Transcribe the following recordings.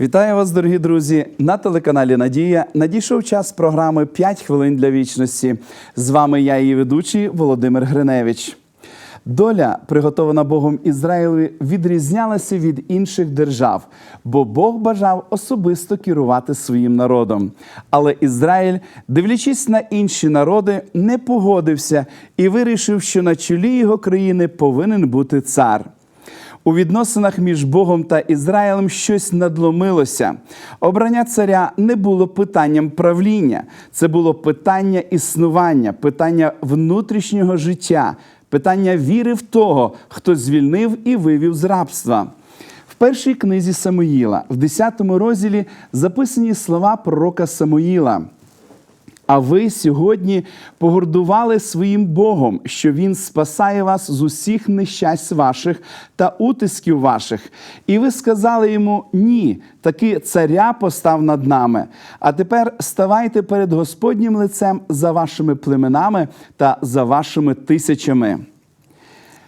Вітаю вас, дорогі друзі! На телеканалі Надія надійшов час програми «5 хвилин для вічності. З вами я, її ведучий Володимир Гриневич. Доля, приготована Богом Ізраїлеві, відрізнялася від інших держав, бо Бог бажав особисто керувати своїм народом. Але Ізраїль, дивлячись на інші народи, не погодився і вирішив, що на чолі його країни повинен бути цар. У відносинах між Богом та Ізраїлем щось надломилося. Обрання царя не було питанням правління, це було питання існування, питання внутрішнього життя, питання віри в того, хто звільнив і вивів з рабства. В першій книзі Самуїла, в 10 розділі, записані слова пророка Самуїла. А ви сьогодні погордували своїм Богом, що Він спасає вас з усіх нещасть ваших та утисків ваших. І ви сказали йому ні, таки царя постав над нами. А тепер ставайте перед Господнім лицем за вашими племенами та за вашими тисячами.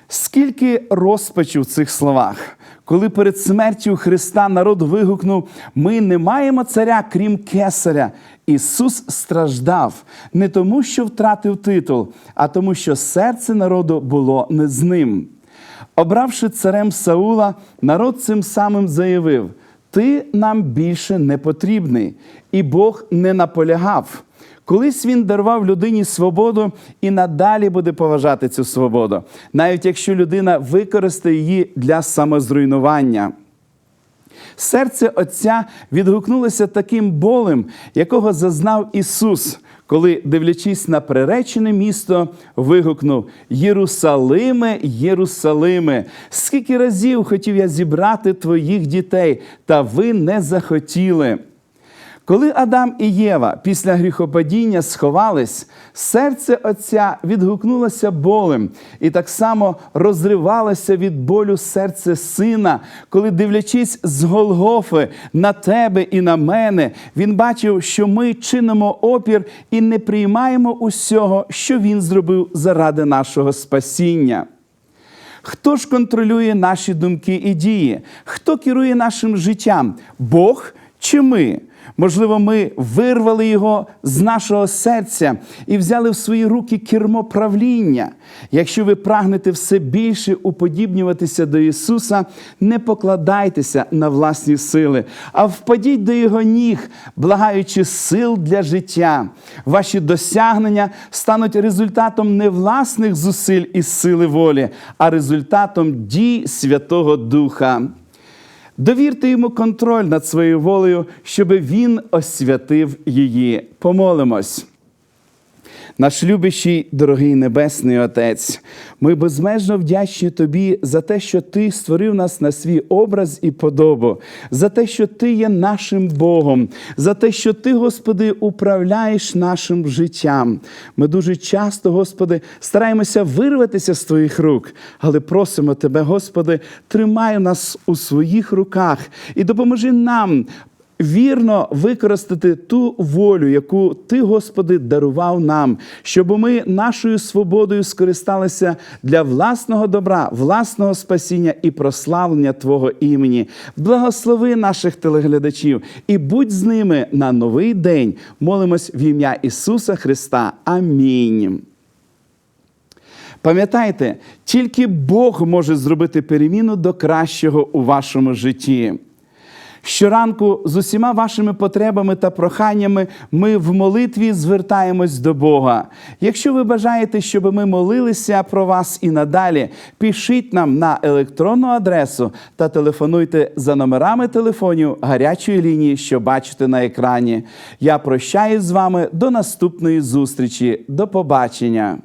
Скільки розпачу в цих словах, коли перед смертю Христа народ вигукнув: Ми не маємо царя, крім кесаря. Ісус страждав не тому, що втратив титул, а тому, що серце народу було не з ним. Обравши царем Саула, народ цим самим заявив: Ти нам більше не потрібний, і Бог не наполягав. Колись він дарував людині свободу і надалі буде поважати цю свободу, навіть якщо людина використає її для самозруйнування. Серце Отця відгукнулося таким болем, якого зазнав Ісус, коли, дивлячись на приречене місто, вигукнув: Єрусалиме, Єрусалиме, скільки разів хотів я зібрати твоїх дітей, та ви не захотіли. Коли Адам і Єва після гріхопадіння сховались, серце Отця відгукнулося болем і так само розривалося від болю серце сина, коли, дивлячись з Голгофи на тебе і на мене, він бачив, що ми чинимо опір і не приймаємо усього, що він зробив заради нашого спасіння. Хто ж контролює наші думки і дії? Хто керує нашим життям? Бог чи ми? Можливо, ми вирвали його з нашого серця і взяли в свої руки кермо правління. Якщо ви прагнете все більше уподібнюватися до Ісуса, не покладайтеся на власні сили, а впадіть до Його ніг, благаючи сил для життя. Ваші досягнення стануть результатом не власних зусиль і сили волі, а результатом дій Святого Духа. Довірте йому контроль над своєю волею, щоби він освятив її. Помолимось. Наш любящий, дорогий Небесний Отець, ми безмежно вдячні Тобі за те, що Ти створив нас на свій образ і подобу, за те, що Ти є нашим Богом, за те, що Ти, Господи, управляєш нашим життям. Ми дуже часто, Господи, стараємося вирватися з Твоїх рук, але просимо Тебе, Господи, тримай нас у своїх руках і допоможи нам вірно використати ту волю, яку Ти, Господи, дарував нам, щоб ми нашою свободою скористалися для власного добра, власного спасіння і прославлення Твого імені. Благослови наших телеглядачів і будь з ними на новий день. Молимось в ім'я Ісуса Христа. Амінь. Пам'ятайте, тільки Бог може зробити переміну до кращого у вашому житті. Щоранку з усіма вашими потребами та проханнями ми в молитві звертаємось до Бога. Якщо ви бажаєте, щоб ми молилися про вас і надалі, пишіть нам на електронну адресу та телефонуйте за номерами телефонів гарячої лінії, що бачите на екрані. Я прощаюсь з вами до наступної зустрічі. До побачення.